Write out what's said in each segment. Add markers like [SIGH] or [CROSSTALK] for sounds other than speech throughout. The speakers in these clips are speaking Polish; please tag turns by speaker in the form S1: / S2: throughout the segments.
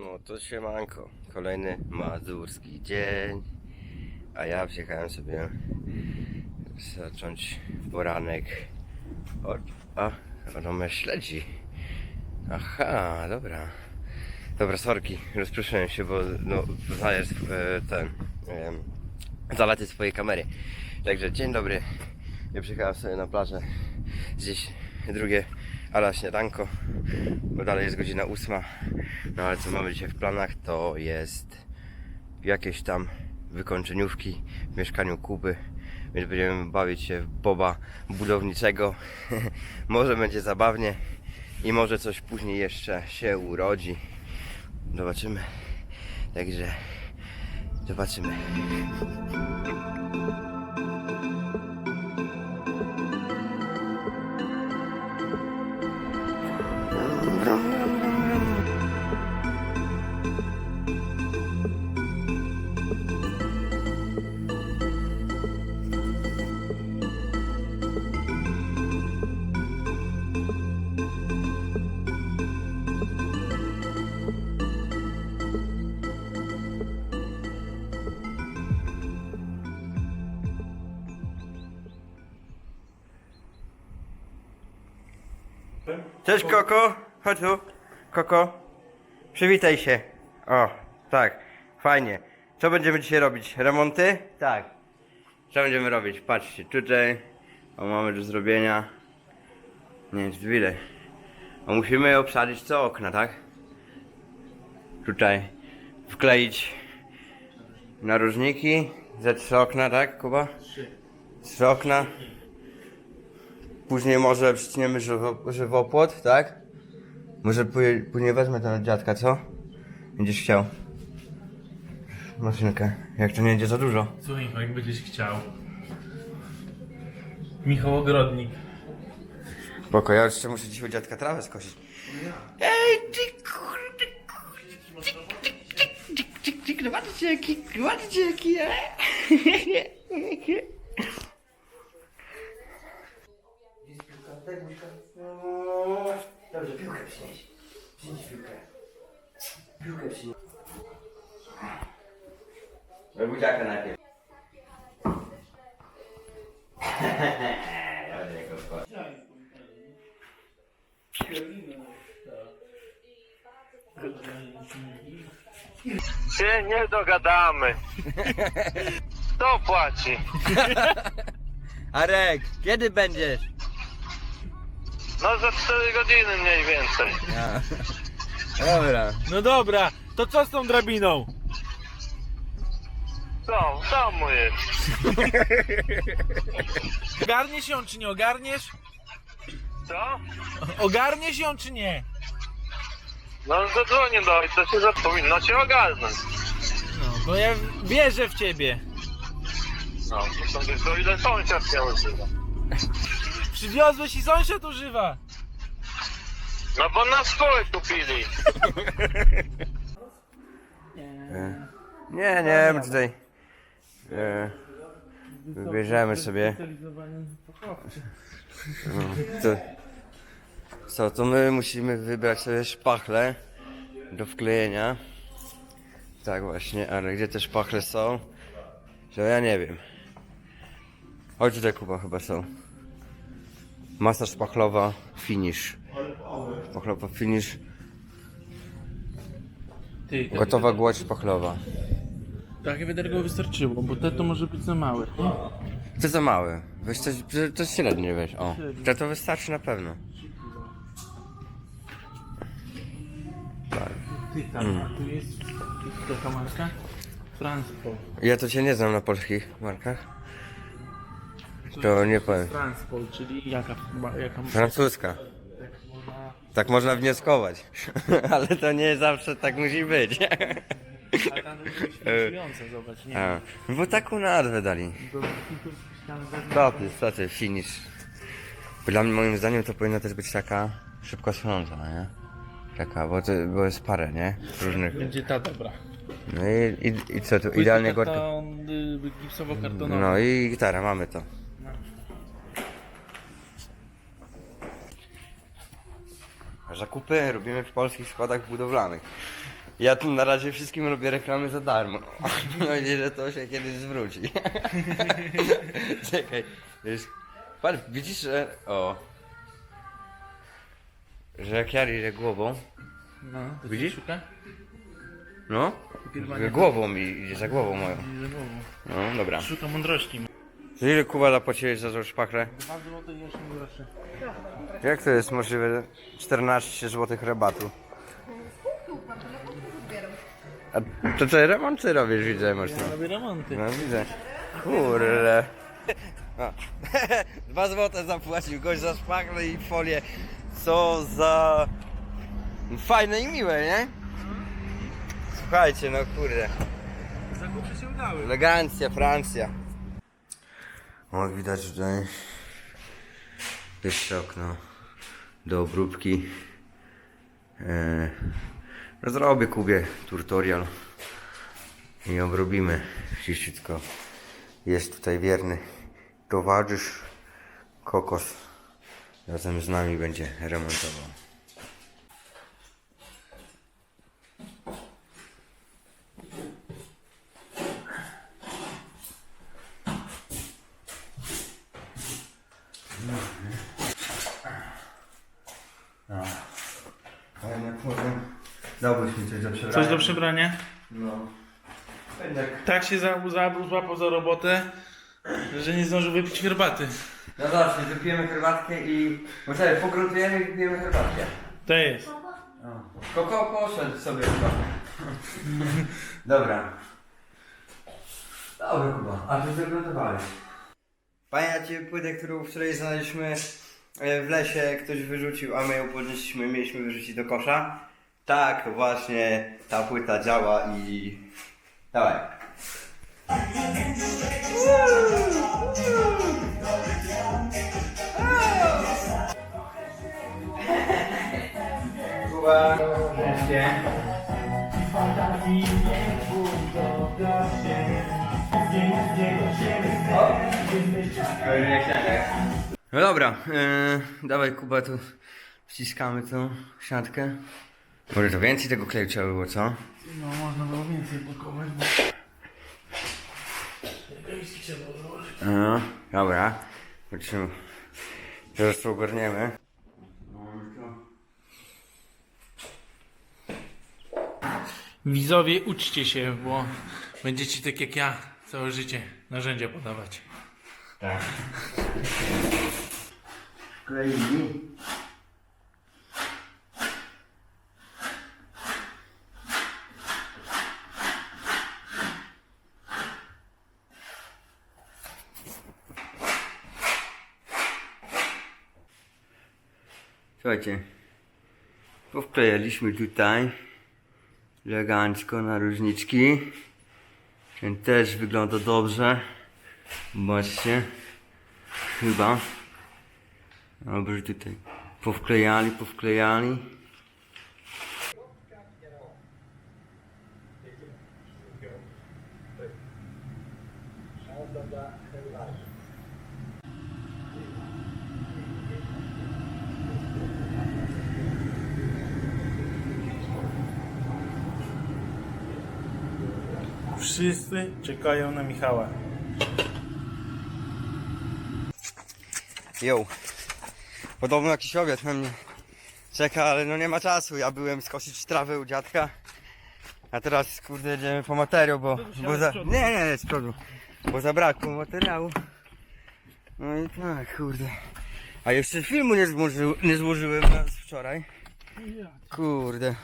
S1: No to siemanko, kolejny mazurski dzień, a ja przyjechałem sobie zacząć poranek od... A, ono mnie śledzi. Aha, dobra. Dobra, sorki, rozproszyłem się, bo no, znajesz e, ten, em, zalety swojej kamery. Także dzień dobry, ja przyjechałem sobie na plażę, gdzieś drugie ala śniadanko, bo dalej jest godzina ósma. No ale co mamy dzisiaj w planach, to jest jakieś tam wykończeniówki w mieszkaniu Kuby, więc będziemy bawić się w boba budowniczego. [LAUGHS] może będzie zabawnie i może coś później jeszcze się urodzi. Zobaczymy. Także zobaczymy. Cześć Koko, chodź tu. Koko, przywitaj się. O, tak, fajnie. Co będziemy dzisiaj robić? Remonty? Tak. Co będziemy robić? Patrzcie, tutaj o, mamy do zrobienia. Nie czy widać. O, musimy obsadzić co okna, tak? Tutaj wkleić narożniki ze trzy okna, tak, Kuba? Trzy okna. Później może przyciniemy żywo, żywopłot, tak? Może pój- później wezmę ten od dziadka, co? Będziesz chciał. Maszynkę. Jak to nie będzie za dużo.
S2: Słuchaj, Michał, jak będziesz chciał. Michał Ogrodnik.
S1: Spoko, ja jeszcze muszę dzisiaj u dziadka trawę skosić. Ej, ty kurde, kurde. Tyk, tyk, tyk, tyk, tyk, tyk, patrzcie jaki, patrzcie jaki, e? [LAUGHS] Dobrze, piłkę przynieś. Przynieś piłkę. Piłkę przynieś. Do buziaka najpierw. [LAUGHS] Dobrze, jak go wchodzi.
S3: się nie dogadamy. [LAUGHS] Kto płaci?
S1: Arek, kiedy będziesz?
S3: No za 4 godziny mniej więcej.
S1: Dobra.
S2: No dobra, to co z tą drabiną?
S3: Co, w domu jest.
S2: Ogarniesz ją czy nie ogarniesz?
S3: Co?
S2: Ogarniesz ją czy nie?
S3: No zadzwonię do ojca, się zapowinno cię ogarnąć.
S2: No, bo ja wierzę w ciebie.
S3: No, to są tylko ile sąsiad nie używa.
S2: Przywiozłeś i sąsiad używa.
S3: No bo na szkołę kupili.
S1: Nie, nie, my tutaj e, wybierzemy sobie. No, to, co, to my musimy wybrać sobie szpachle do wklejenia. Tak właśnie, ale gdzie te szpachle są? To ja nie wiem. Chodź tutaj Kuba chyba są. Masa szpachlowa, finish. Szpachlowa, finish.
S2: Ty,
S1: Gotowa gładź szpachlowa.
S2: Takie wiaderko wystarczyło, bo te to może być za małe.
S1: To za małe. Weź coś, to średnie weź. O. To to wystarczy na pewno.
S2: Ty tam, a tu jest taka marka? Transport.
S1: Ja to się nie znam na polskich markach. To nie powiem.
S2: Transport, czyli jaka, jaka
S1: Francuska.
S2: tak można...
S1: Wnioskować. [LAUGHS] Ale to nie zawsze tak musi być.
S2: Ale tam to jest śmieszające, zobacz, nie?
S1: A, bo taką nazwę dali. Co ty, finish. Bo Dla mnie moim zdaniem to powinna też być taka szybko schłonąca, nie? Taka, bo, to, bo jest parę, nie? Różnych.
S2: Będzie ta dobra.
S1: No i, i, i co tu, idealnie
S2: karton, y, gipsowo-kartonowy.
S1: No i gitara, mamy to. Zakupy robimy w polskich składach budowlanych. Ja tu na razie wszystkim robię reklamy za darmo. [LAUGHS] Mam nadzieję, że to się kiedyś zwróci. [LAUGHS] Czekaj. Wiesz, patrz, widzisz, że... O. Że jak ja idę głową,
S2: No, to
S1: Widzisz?
S2: Szuka?
S1: no, głową mi idzie za głową moją.
S2: Idzie głową.
S1: No, dobra.
S2: Szuka mądrości.
S1: Ile Kuba zapłaciłeś za tą szpachlę?
S2: 2 zł i 8 groszy.
S1: Jak to jest możliwe? 14 zł rabatu. A to co, remonty robisz, widzę, tam.
S2: Robię remonty.
S1: No widzę. Kurde. A. [LAUGHS] Dwa złote zapłacił gość za szpachlę i folię. Co za... Fajne i miłe, nie? Słuchajcie, no kurde.
S2: Zakupy się udały.
S1: Elegancja, Francja. Jak widać tutaj jeszcze okno do obróbki. E, no zrobię Kubie tutorial i obrobimy wszystko. Jest tutaj wierny towarzysz Kokos. Razem z nami będzie remontował. A jednak może dałbyś mi coś do przebrania.
S2: Coś do przebrania?
S1: No. Jednak.
S2: Tak się za- za- złapał za robotę, że nie zdążył wypić herbaty.
S1: No dobrze, wypijemy herbatkę i... Bo sobie i wypijemy herbatkę.
S2: To jest.
S1: Koko poszedł sobie chyba. [LAUGHS] Dobra. Dobra chyba. A ty zagruntowałeś. Pamiętacie płytę, którą wczoraj znaleźliśmy e, w lesie, ktoś wyrzucił, a my ją podnieśliśmy, mieliśmy wyrzucić do kosza? Tak, właśnie ta płyta działa i... Dawaj. Kuba, wreszcie. No dobra, yy, dawaj Kuba tu wciskamy tą siatkę. Może to więcej tego kleju trzeba było, co?
S2: No, można było więcej pakować, bo... Egoiści trzeba było założyć.
S1: No, dobra. Zobaczymy. Zaraz to ogarniemy.
S2: Widzowie, uczcie się, bo będziecie tak jak ja całe życie narzędzia podawać.
S1: Tak. Kleili. Słuchajcie, powklejaliśmy tutaj elegancko na różniczki. Ten też wygląda dobrze. Zobaczcie. Chyba. Dobrze tutaj. Powklejali, powklejali.
S2: Wszyscy czekają na Michała.
S1: Jo. Podobno jakiś obiad na mnie czeka, ale no nie ma czasu. Ja byłem skosić trawę u dziadka. A teraz kurde jedziemy po materiał, bo, bo za... Nie, nie, nie, z przodu. Bo zabrakło materiału. No i tak, kurde. A jeszcze filmu nie, złoży, nie złożyłem na wczoraj. Kurde.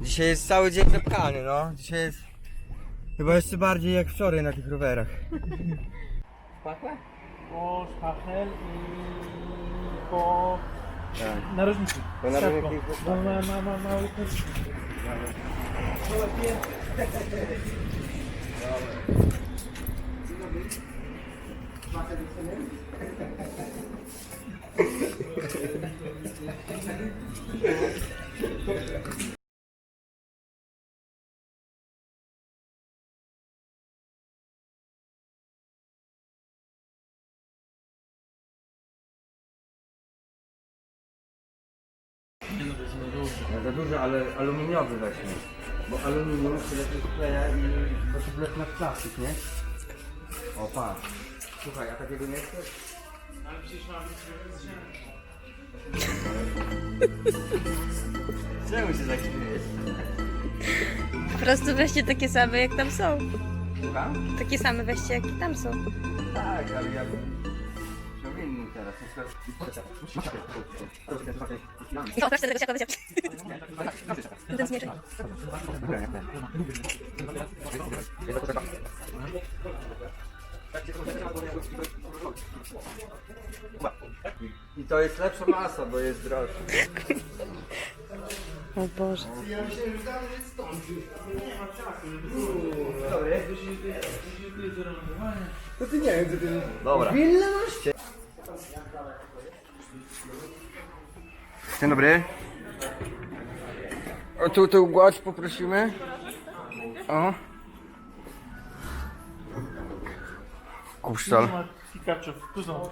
S1: Dzisiaj jest cały dzień zapchany, no. Dzisiaj jest chyba jeszcze bardziej jak wczoraj na tych rowerach. [LAUGHS]
S2: Po szpachel i po
S1: Tak.
S2: narożniku.
S1: Po narożniku.
S2: No, ma, ma, ma, mały Nie no, [LAUGHS]
S1: No ale aluminiowy weźmy. Bo aluminium się lepiej skleja i bo to blek na plastik, nie? O patrz. Słuchaj, a takiego nie chcesz?
S2: Ale przecież mam
S1: Czemu się tak śmiejesz?
S4: Po prostu weźcie takie same jak tam są.
S1: Słucham?
S4: Takie same weźcie jak i tam są.
S1: Tak, ale ja
S4: No, też tego się Ten zmierzch.
S1: I to jest lepsza masa, bo jest droższa.
S4: O Boże.
S1: Dobra. Dzień dobry. O tu, tu gładź poprosimy. O. Kusztal.
S2: Pikachu, tu są.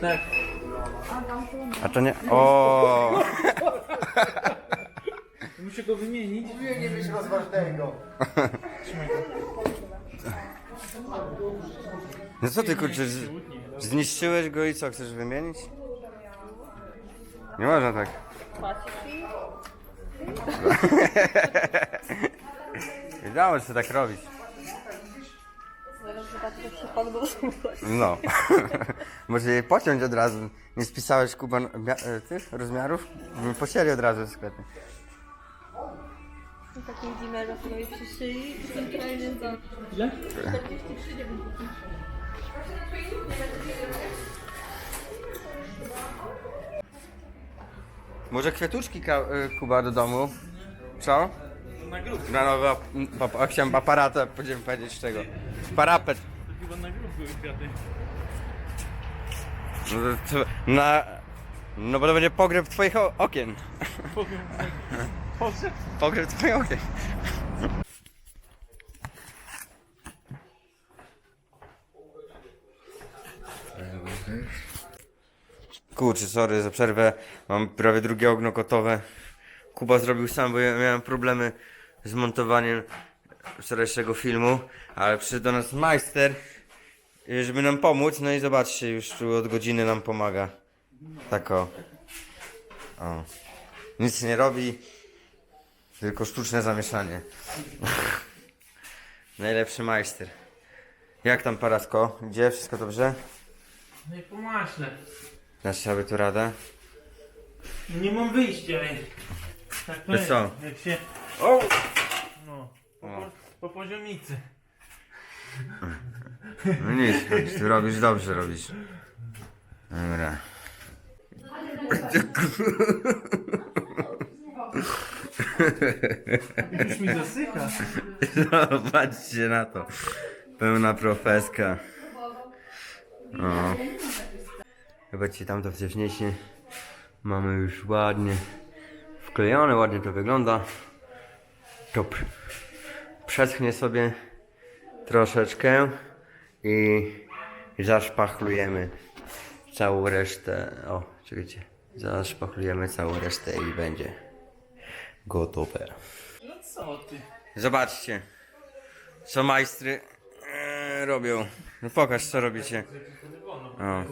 S2: Tak.
S1: A to nie. O.
S2: Muszę go wymienić.
S1: No co ty kurczę, z- zniszczyłeś go i co, chcesz wymienić? Nie można tak. [LAUGHS] Wiedziałem, że tak robić. No. [LAUGHS] Może jej pociąć od razu. Nie spisałeś Kuba mia- e, tych rozmiarów? By Posieli od razu w sklepie.
S4: Takim dimmerze, który przy szyi i centralnie za...
S2: Ile?
S1: Może kwiatuszki Ka- e, Kuba do domu? Co?
S2: Na grób.
S1: Na nowy ap- ap- a chciałem aparata, będziemy powiedzieć z czego. Parapet.
S2: To chyba na grób były kwiaty.
S1: No, to, to, na, no bo to będzie pogrzeb twoich o- okien.
S2: Powiem.
S1: Pogrzeb twoich okien. Kurczę, sorry za przerwę. Mam prawie drugie ogno gotowe. Kuba zrobił sam, bo ja miałem problemy z montowaniem wczorajszego filmu, ale przyszedł do nas majster, y, żeby nam pomóc. No i zobaczcie, już tu od godziny nam pomaga. Tak o. o. Nic nie robi, tylko sztuczne zamieszanie. [LAUGHS] Najlepszy majster. Jak tam Parasko? Gdzie? Wszystko dobrze?
S2: No i po maśle.
S1: Dasz sobie tu radę?
S2: Nie mam wyjścia, ej. Tak
S1: To
S2: powiem,
S1: co?
S2: Jak się...
S1: O!
S2: No. Po,
S1: O.
S2: po, po poziomicy.
S1: No nic, nic, ty robisz dobrze, robisz. Dobra. [LAUGHS]
S2: Już mi zasycha.
S1: Zobaczcie na to. Pełna profeska. O. Zobaczcie, tam to wcześniejsze mamy już ładnie wklejone, ładnie to wygląda. To pr- przeschnie sobie troszeczkę i zaszpachlujemy całą resztę. O, czekajcie. Zaszpachlujemy całą resztę i będzie gotowe.
S2: No co ty?
S1: Zobaczcie, co majstry e, robią. No pokaż, co robicie. O.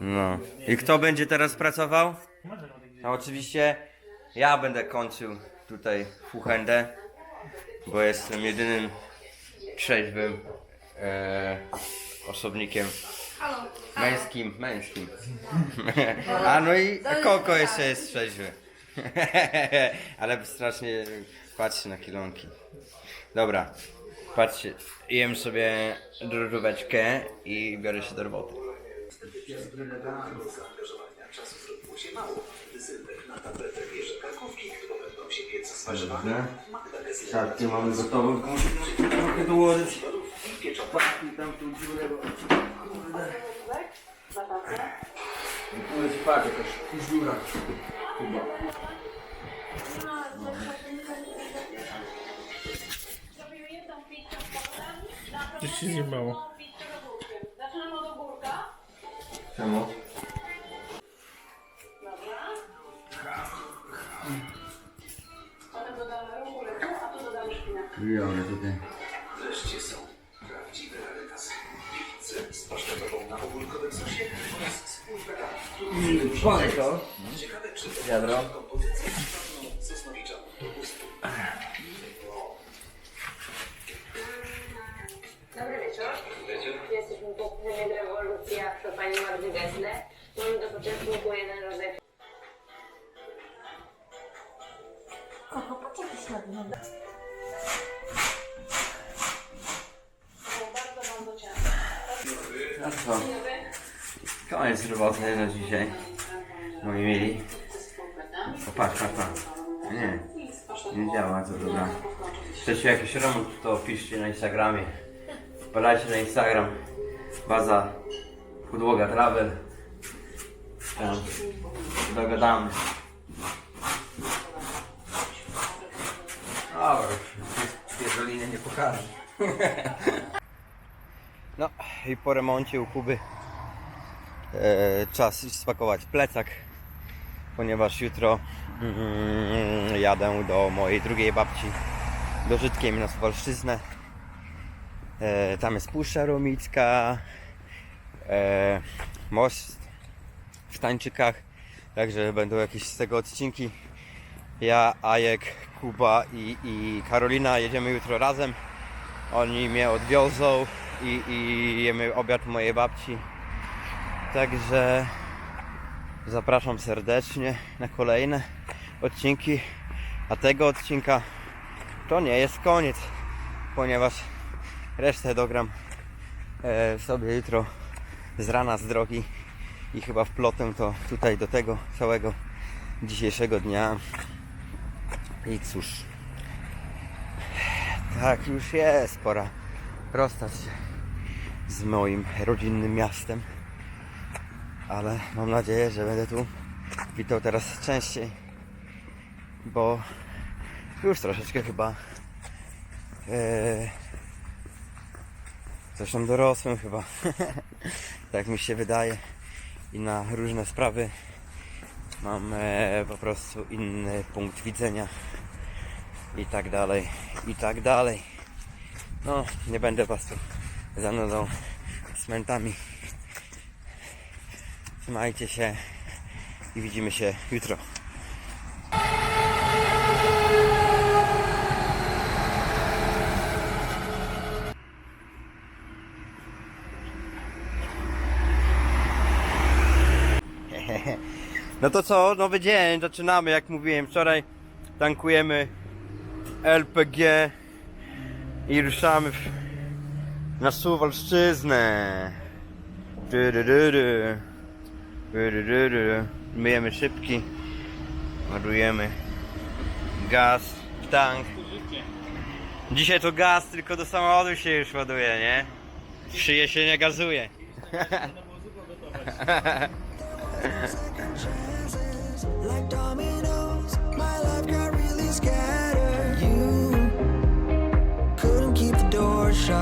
S1: No. I kto będzie teraz pracował? A oczywiście ja będę kończył tutaj fuchendę, bo jestem jedynym trzeźwym e, osobnikiem męskim, męskim. [LAUGHS] A no i Koko jeszcze jest trzeźwy. [LAUGHS] Ale strasznie patrzy na kilonki. Dobra, patrzcie, jem sobie drożdżóweczkę i biorę się do roboty. Dobrze. Siatkę mamy gotową, tylko musimy trochę tam tą dziurę, bo... Kurde. I tu jest jakaś dziura.
S2: Gdzieś się zjebało. Zaczynamy od ogórka.
S1: Czemu? Dobra. Potem dodamy
S5: rogulę, a tu dodamy szpinę.
S1: Dobra, tutaj. Wreszcie są prawdziwe rarytasy. Pizze z pasztetową na ogórkowym sosie oraz z półpetami. Fajnie to. Wiadro.
S5: Dobry wieczór. Jesteśmy po filmie Rewolucja przy pani Magdy Gessler. Mamy do początku jeden rodzaj
S4: Koko, poczekaj śladu.
S1: No co? Koniec roboty na dzisiaj. Moi mili. O, patrz, patrz, patrz. Nie, nie działa to dobra. Chcecie jakiś remont, to piszcie na Instagramie. Wpadajcie na Instagram. Baza podłoga travel. Tam dogadamy. Dobra, pierdolinę nie pokażę. [LAUGHS] No i po remoncie u Kuby e, czas iść spakować plecak, ponieważ jutro mm, jadę do mojej drugiej babci do Żydkiem na Suwalszczyznę. E, tam jest Puszcza Romicka, e, most w Tańczykach, także będą jakieś z tego odcinki. Ja, Ajek, Kuba i, i Karolina jedziemy jutro razem. Oni mnie odwiozą i, i jemy obiad mojej babci. Także zapraszam serdecznie na kolejne odcinki. A tego odcinka to nie jest koniec, ponieważ resztę dogram e, sobie jutro z rana z drogi i chyba wplotę to tutaj do tego całego dzisiejszego dnia. I cóż, tak już jest, pora rozstać się z moim rodzinnym miastem. Ale mam nadzieję, że będę tu witał teraz częściej, bo już troszeczkę chyba coś tam dorosłem chyba. [LAUGHS] tak mi się wydaje. I na różne sprawy mam e, po prostu inny punkt widzenia i tak dalej, i tak dalej. No, nie będę was tu zanudzał cmentami. Trzymajcie się i widzimy się jutro. No to co, nowy dzień, zaczynamy jak mówiłem wczoraj. Tankujemy LPG i ruszamy w, na Suwalszczyznę. Tyryryry. Tyryryry. Myjemy szybki, ładujemy gaz tank. Dzisiaj to gaz tylko do samochodu się już ładuje, nie? Szyję się nie gazuje.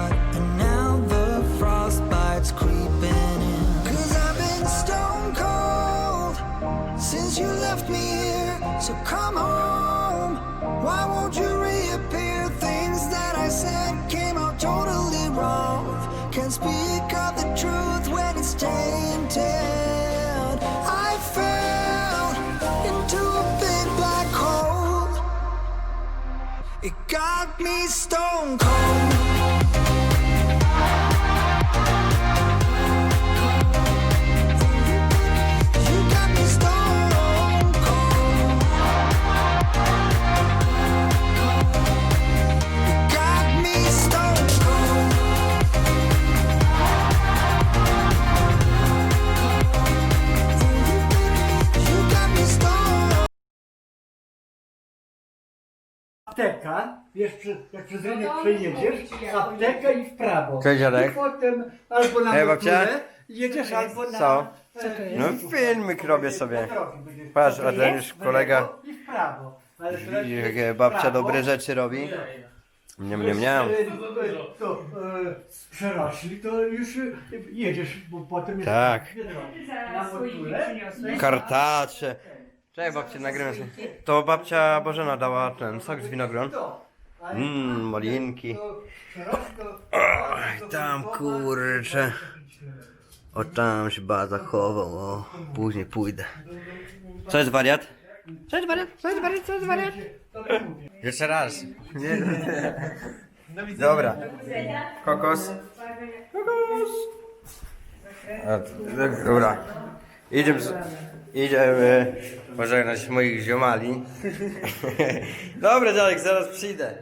S6: like [LAUGHS] me stone cold.
S7: Apteka, wiesz, przy, jak przez rynek przejedziesz, apteka i w prawo.
S1: Cześć, Jarek.
S7: I potem albo na emeryturę
S1: babcia.
S7: jedziesz, albo na...
S1: Co?
S7: e,
S1: No, filmik robię sobie. Patrz, a ten już kolega-
S7: I w prawo. Ale teraz
S1: I
S7: jest
S1: jakie
S7: w
S1: babcia
S7: prawo.
S1: dobre rzeczy robi. Nie, nie, nie.
S7: To e, przerośli, to już e, jedziesz, bo potem jest
S1: Tak.
S7: Na emeryturę.
S1: Kartacze. Cześć babcie, nagrywam sobie. To babcia Bożena dała ten sok z winogron. Mmm, malinki. Oj, tam kurczę. O tam się ba zachował, o. Później pójdę. Co jest wariat? Co jest wariat? Co jest wariat? Co jest wariat? Jeszcze raz. Nie. Dobra. Kokos. Kokos. A, Dobra. Idziemy, z- idziemy pożegnać moich ziomali. [LAUGHS] Dobra, Dziadek, zaraz przyjdę.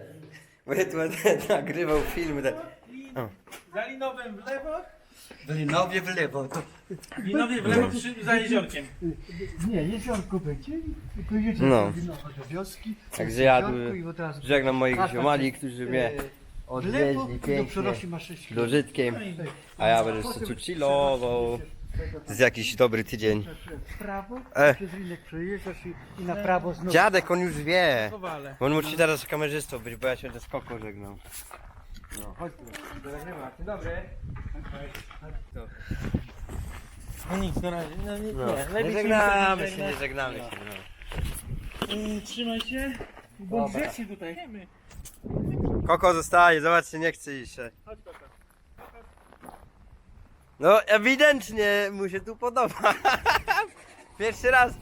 S1: Bo ja tu będę [LAUGHS] nagrywał filmy. Te...
S2: Za Linowem w lewo,
S1: Nowie w lewo. To...
S2: Linowie w lewo przy, za jeziorkiem.
S7: Nie, jeziorko będzie, tylko jedziemy
S1: No.
S7: do wioski.
S1: Także ja tu
S7: i od razu
S1: żegnam moich ziomali, którzy mnie
S7: w lewo
S1: odwieźli
S7: i do
S1: pięknie
S7: 6
S1: dożytkiem. A ja będę jeszcze tu chillował. To jest jakiś dobry tydzień.
S7: W prawo,
S1: E.
S7: przez rynek przejeżdżasz i, i na prawo znowu.
S1: Dziadek, on już wie.
S2: Kowale.
S1: On musi teraz kamerzystą być, bo ja się ze skoku żegnam. No, chodź tu. Nagrywa. Dzień dobry.
S2: No nic, na razie. No, nie,
S1: No.
S2: nie.
S1: Żegnamy się, nie żegnamy się. No.
S2: Yy, Trzymaj się. Bo grzecznie tutaj.
S1: Koko zostaje, zobaczcie, nie chce iść. No ewidentnie mu się tu podoba. [LAUGHS] Pierwszy raz.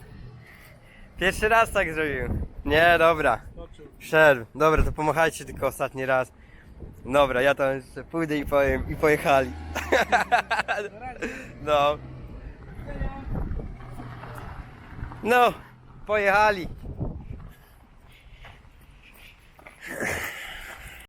S1: Pierwszy raz tak zrobił. Nie, dobra. Przerw. Dobra, to pomachajcie tylko ostatni raz. Dobra, ja tam jeszcze pójdę i powiem i pojechali. [LAUGHS] No. No, pojechali.